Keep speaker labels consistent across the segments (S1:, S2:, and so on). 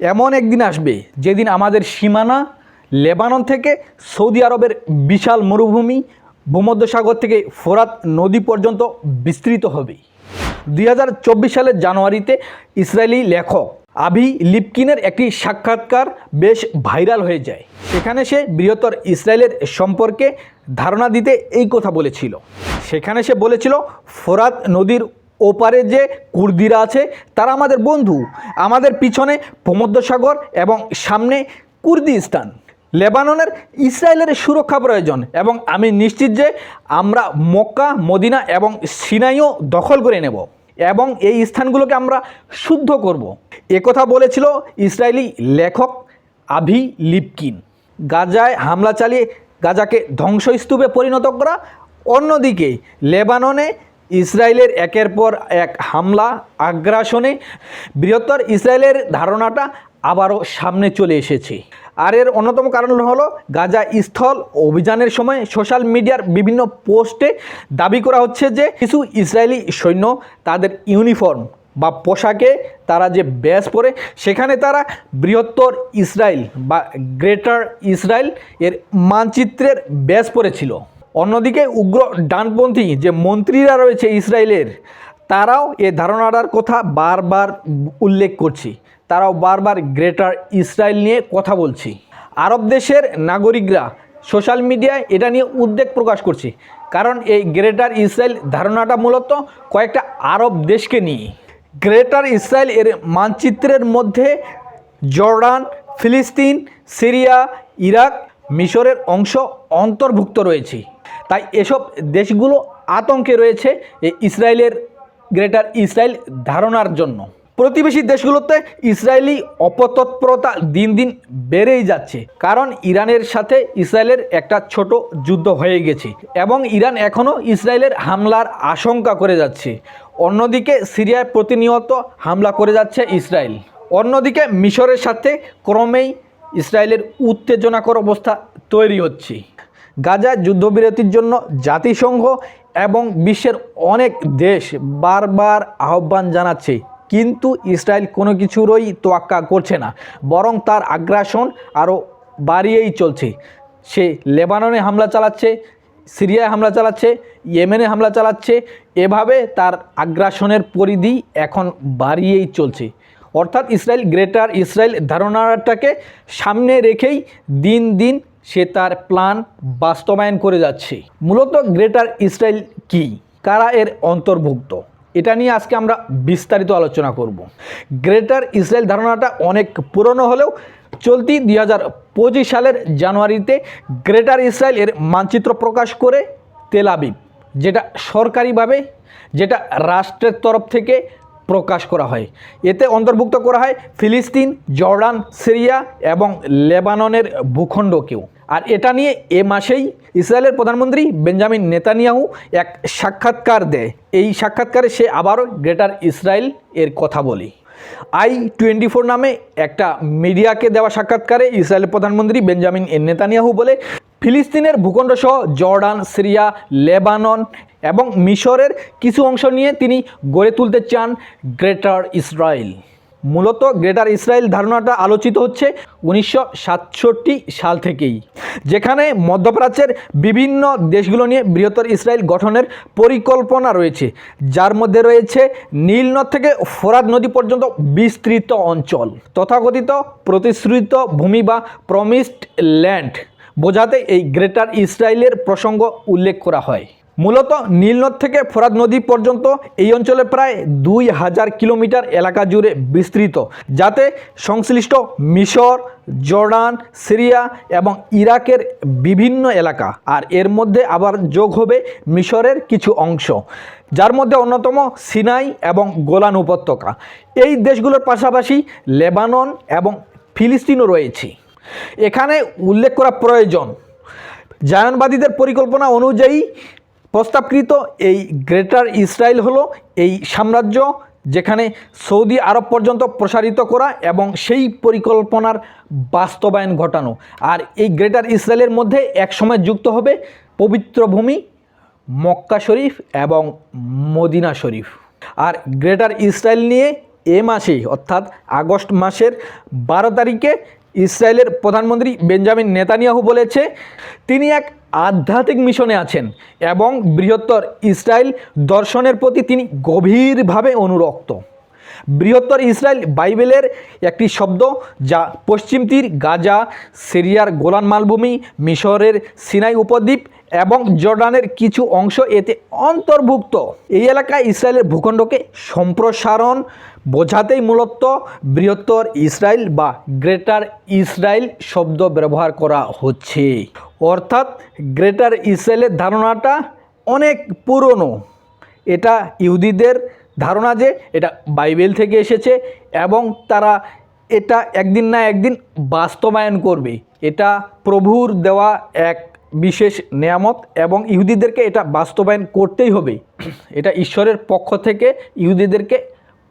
S1: এমন একদিন আসবে যেদিন আমাদের সীমানা লেবানন থেকে সৌদি আরবের বিশাল মরুভূমি ভূমধ্যসাগর থেকে ফোরাত নদী পর্যন্ত বিস্তৃত হবে। দুই হাজার চব্বিশ সালের জানুয়ারিতে ইসরায়েলি লেখক আভি লিপকিনের একটি সাক্ষাৎকার বেশ ভাইরাল হয়ে যায়। সেখানে সে বৃহত্তর ইসরায়েলের সম্পর্কে ধারণা দিতে এই কথা বলেছিল। সেখানে সে বলেছিল, ফোরাত নদীর ওপারে যে কুর্দিরা আছে, তারা আমাদের বন্ধু। আমাদের পিছনে ভূমধ্যসাগর এবং সামনে কুর্দিস্তান। লেবাননের ইসরায়েলের সুরক্ষা প্রয়োজন এবং আমি নিশ্চিত যে আমরা মক্কা, মদিনা এবং সিনাইও দখল করে নেব এবং এই স্থানগুলোকে আমরা শুদ্ধ করব। একথা বলেছিল ইসরায়েলি লেখক আভি লিপকিন। গাজায় হামলা চালিয়ে গাজাকে ধ্বংসস্তূপে পরিণত করা অন্যদিকে লেবাননে ইসরায়েলের একের পর এক হামলা, আগ্রাসনে বৃহত্তর ইসরায়েলের ধারণাটা আবারও সামনে চলে এসেছে। আর এর অন্যতম কারণ হলো গাজা স্থল অভিযানের সময় সোশ্যাল মিডিয়ার বিভিন্ন পোস্টে দাবি করা হচ্ছে যে কিছু ইসরায়েলি সৈন্য তাদের ইউনিফর্ম বা পোশাকে তারা যে ব্যাস পরে, সেখানে তারা বৃহত্তর ইসরায়েল বা গ্রেটার ইসরায়েল এর মানচিত্রের ব্যাস পরেছিল। অন্যদিকে উগ্র ডানপন্থী যে মন্ত্রীরা রয়েছে ইসরায়েলের, তারাও এ ধারণাটার কথা বারবার উল্লেখ করছি। তারাও বারবার গ্রেটার ইসরায়েল নিয়ে কথা বলছি। আরব দেশের নাগরিকরা সোশ্যাল মিডিয়ায় এটা নিয়ে উদ্বেগ প্রকাশ করছে, কারণ এই গ্রেটার ইসরায়েল ধারণাটা মূলত কয়েকটা আরব দেশকে নিয়ে। গ্রেটার ইসরায়েল এর মানচিত্রের মধ্যে জর্ডান, ফিলিস্তিন, সিরিয়া, ইরাক মিশরের অংশ অন্তর্ভুক্ত রয়েছে। তাই এসব দেশগুলো আতঙ্কে রয়েছে ইসরায়েলের গ্রেটার ইসরায়েল ধারণার জন্য। প্রতিবেশী দেশগুলোতে ইসরায়েলি অপতৎপরতা দিন দিন বেড়েই যাচ্ছে, কারণ ইরানের সাথে ইসরায়েলের একটা ছোট যুদ্ধ হয়ে গেছে এবং ইরান এখনও ইসরায়েলের হামলার আশঙ্কা করে যাচ্ছে। অন্যদিকে সিরিয়ায় প্রতিনিয়ত হামলা করে যাচ্ছে ইসরায়েল। অন্যদিকে মিশরের সাথে ক্রমেই ইসরায়েলের উত্তেজনাকর অবস্থা তৈরি হচ্ছে। গাজায় যুদ্ধবিরতির জন্য জাতিসংঘ এবং বিশ্বের অনেক দেশ বারবার আহ্বান জানাচ্ছে, কিন্তু ইসরায়েল কোনো কিছুরই তোয়াক্কা করছে না, বরং তার আগ্রাসন আরও বাড়িয়েই চলছে। সে লেবাননে হামলা চালাচ্ছে, সিরিয়ায় হামলা চালাচ্ছে, ইয়েমেনে হামলা চালাচ্ছে, এভাবে তার আগ্রাসনের পরিধি এখন বাড়িয়েই চলছে। অর্থাৎ ইসরায়েল, গ্রেটার ইসরায়েল ধারণাটাকে সামনে রেখেই দিন দিন সে তার প্ল্যান বাস্তবায়ন করে যাচ্ছে। মূলত গ্রেটার ইসরায়েল কি? কারা এর অন্তর্ভুক্ত? এটা নিয়ে আজকে আমরা বিস্তারিত আলোচনা করব। গ্রেটার ইসরায়েল ধারণাটা অনেক পুরনো হলেও চলতি দুই পঁচিশ সালের জানুয়ারিতে গ্রেটার ইসরায়েল এর মানচিত্র প্রকাশ করে তেল আবিব, যেটা সরকারিভাবে, যেটা রাষ্ট্রের তরফ থেকে প্রকাশ করা হয়। এতে অন্তর্ভুক্ত করা হয় ফিলিস্তিন, জর্ডান, সিরিয়া এবং লেবাননের ভূখণ্ডকেও। আর এটা নিয়ে এ মাসেই ইসরায়েলের প্রধানমন্ত্রী বেঞ্জামিন নেতানিয়াহু এক সাক্ষাৎকার দেয়। এই সাক্ষাৎকারে সে আবারও গ্রেটার ইসরায়েল এর কথা বলে। আই টোয়েন্টি ফোর নামে একটা মিডিয়াকে দেওয়া সাক্ষাৎকারে ইসরায়েলের প্রধানমন্ত্রী বেঞ্জামিন নেতানিয়াহু বলে, ফিলিস্তিনের ভূখণ্ডসহ জর্ডান, সিরিয়া, লেবানন এবং মিশরের কিছু অংশ নিয়ে তিনি গড়ে তুলতে চান গ্রেটার ইসরায়েল। মূলত গ্রেটার ইসরায়েল ধারণাটা আলোচিত হচ্ছে উনিশশো সাতষট্টি সাল থেকেই, যেখানে মধ্যপ্রাচ্যের বিভিন্ন দেশগুলো নিয়ে বৃহত্তর ইসরায়েল গঠনের পরিকল্পনা রয়েছে। যার মধ্যে রয়েছে নীলনদ থেকে ফোরাত নদী পর্যন্ত বিস্তৃত অঞ্চল, তথাকথিত প্রতিশ্রুত ভূমি বা প্রমিসড ল্যান্ড। বোঝাতে এই গ্রেটার ইসরায়েলের প্রসঙ্গ উল্লেখ করা হয়। মূলত নীলনদ থেকে ফোরাত নদী পর্যন্ত এই অঞ্চলে প্রায় দুই হাজার কিলোমিটার এলাকা জুড়ে বিস্তৃত, যাতে সংশ্লিষ্ট মিশর, জর্ডান, সিরিয়া এবং ইরাকের বিভিন্ন এলাকা। আর এর মধ্যে আবার যোগ হবে মিশরের কিছু অংশ, যার মধ্যে অন্যতম সিনাই এবং গোলান উপত্যকা। এই দেশগুলোর পাশাপাশি লেবানন এবং ফিলিস্তিনও রয়েছে। এখানে উল্লেখ করা প্রয়োজন, জায়নবাদীদের পরিকল্পনা অনুযায়ী প্রস্তাবকৃত এই গ্রেটার ইসরায়েল হলো এই সাম্রাজ্য যেখানে সৌদি আরব পর্যন্ত প্রসারিত করা এবং সেই পরিকল্পনার বাস্তবায়ন ঘটানো। আর এই গ্রেটার ইসরায়েলের মধ্যে একসময় যুক্ত হবে পবিত্র ভূমি, মক্কা শরীফ এবং মদিনা শরীফ। আর গ্রেটার ইসরায়েল নিয়ে এ মাসে অর্থাৎ আগস্ট মাসের বারো তারিখে ইসরায়েলের প্রধানমন্ত্রী বেঞ্জামিন নেতানিয়াহু বলেছে, তিনি এক আধ্যাত্মিক মিশনে আছেন এবং বৃহত্তর ইসরায়েল দর্শনের প্রতি তিনি গভীরভাবে অনুরক্ত। বৃহত্তর ইসরায়েল বাইবেলের একটি শব্দ যা পশ্চিম তীর গাজা, সিরিয়ার গোলান মালভূমি, মিশরের সিনাই উপদ্বীপ এবং জর্ডানের কিছু অংশ এতে অন্তর্ভুক্ত। এই এলাকায় ইসরায়েলের ভূখণ্ডকে সম্প্রসারণ বোঝাতেই মূলত বৃহত্তর ইসরায়েল বা গ্রেটার ইসরায়েল শব্দ ব্যবহার করা হচ্ছে। অর্থাৎ গ্রেটার ইসরায়েলের ধারণাটা অনেক পুরনো। এটা ইহুদিদের ধারণা যে এটা বাইবেল থেকে এসেছে এবং তারা এটা একদিন না একদিন বাস্তবায়ন করবে। এটা প্রভুর দেওয়া এক বিশেষ নিয়ামত এবং ইহুদিদেরকে এটা বাস্তবায়ন করতেই হবে। এটা ঈশ্বরের পক্ষ থেকে ইহুদিদেরকে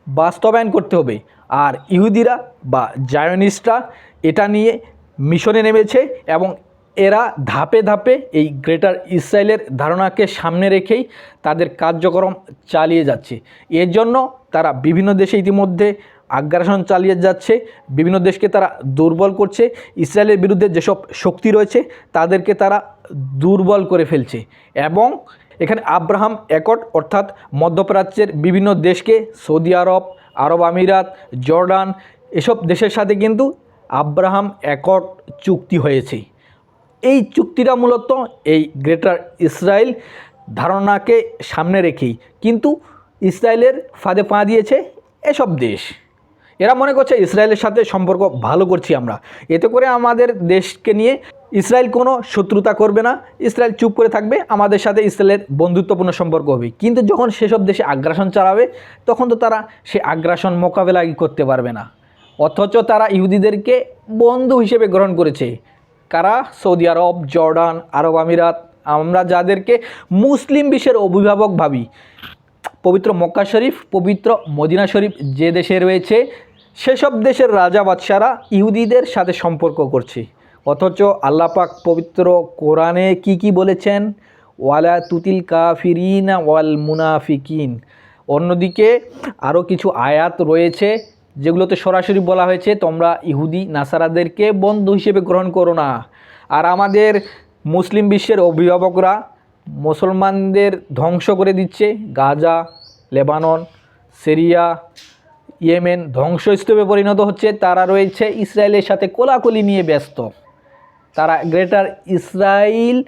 S1: বাস্তবায়ন করতে হবে। আর ইহুদিরা বা জায়নিস্টরা এটা নিয়ে মিশনে নেমেছে এবং এরা ধাপে ধাপে এই গ্রেটার ইসরায়েলের ধারণাকে সামনে রেখেই তাদের কার্যক্রম চালিয়ে যাচ্ছে। এর জন্য তারা বিভিন্ন দেশে ইতিমধ্যে আগ্রাসন চালিয়ে যাচ্ছে। বিভিন্ন দেশকে তারা দুর্বল করছে। ইসরায়েলের বিরুদ্ধে যেসব শক্তি রয়েছে, তাদেরকে তারা দুর্বল করে ফেলছে এবং এখানে আব্রাহাম একট, অর্থাৎ মধ্যপ্রাচ্যের বিভিন্ন দেশকে, সৌদি আরব আরব আমিরাত, জর্ডান, এসব দেশের সাথে কিন্তু আব্রাহাম একট চুক্তি হয়েছে। এই চুক্তিটা মূলত এই গ্রেটার ইসরায়েল ধারণাকে সামনে রেখেই। কিন্তু ইসরায়েলের ফাঁদে পা দিয়েছে এসব দেশ। এরা মনে করছে ইসরায়েলের সাথে সম্পর্ক ভালো করছি আমরা। এতে করে আমাদের দেশকে নিয়ে ইসরায়েল কোনো শত্রুতা করবে না। ইসরায়েল চুপ করে থাকবে, আমাদের সাথে ইসরায়েলের বন্ধুত্বপূর্ণ সম্পর্ক হবে। কিন্তু যখন সেসব দেশে আগ্রাসন চালাবে, তখন তো তারা সে আগ্রাসন মোকাবেলা করতে পারবে না। অথচ তারা ইহুদিদেরকে বন্ধু হিসেবে গ্রহণ করেছে। কারা? সৌদি আরব, জর্ডান, আরব আমিরাত। আমরা যাদেরকে মুসলিম বিশ্বের অভিভাবক ভাবি। পবিত্র মক্কা শরীফ, পবিত্র মদিনা শরীফ যে দেশে রয়েছে সেসব দেশের রাজা বাদশারা ইহুদিদের সাথে সম্পর্ক করছে। অথচ আল্লাপাক পবিত্র কোরআনে কি কি বলেছেন? ওয়ালা তুতিল কাফিরিন ওয়াল মুনাফিকিন। অন্যদিকে আরও কিছু আয়াত রয়েছে, যেগুলোতে সরাসরি বলা হয়েছে, তোমরা ইহুদি নাসারাদেরকে বন্ধু হিসেবে গ্রহণ করো না। আর আমাদের মুসলিম বিশ্বের অভিভাবকরা মুসলমানদের ধ্বংস করে দিচ্ছে গাজা, লেবানন, সিরিয়া ইয়েমেন ধ্বংসস্তূপে পরিণত হচ্ছে। তারা রয়েছে ইসরায়েলের সাথে কোলাকুলি নিয়ে ব্যস্ত। তারা গ্রেটার ইসরায়েল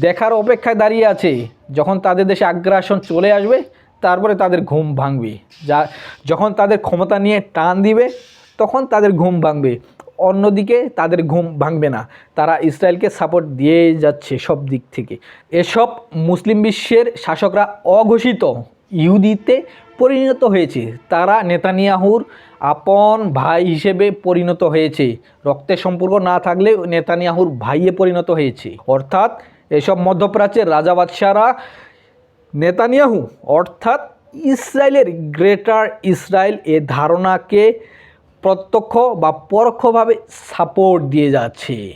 S1: দেখার অপেক্ষায় দাঁড়িয়ে আছে। যখন তাদের দেশে আগ্রাসন চলে আসবে, তারপরে তাদের ঘুম ভাঙবে। যা, যখন তাদের ক্ষমতা নিয়ে টান দিবে, তখন তাদের ঘুম ভাঙবে। অন্যদিকে তাদের ঘুম ভাঙবে না। তারা ইসরায়েলকে সাপোর্ট দিয়ে যাচ্ছে সব দিক থেকে। এসব মুসলিম বিশ্বের শাসকরা অঘোষিত। ইহুদিতে পরিণত হয়েছে। তারা নেতানিয়াহুর আপন ভাই হিসেবে পরিণত হয়েছে। রক্তের সম্পর্ক না থাকলেও নেতানিয়াহুর ভাইয়ে পরিণত হয়েছে। অর্থাৎ এসব মধ্যপ্রাচ্যের রাজা বাদশারা নেতানিয়াহু, অর্থাৎ ইসরায়েলের গ্রেটার ইসরায়েল এ ধারণাকে প্রত্যক্ষ বা পরোক্ষভাবে সাপোর্ট দিয়ে যাচ্ছে।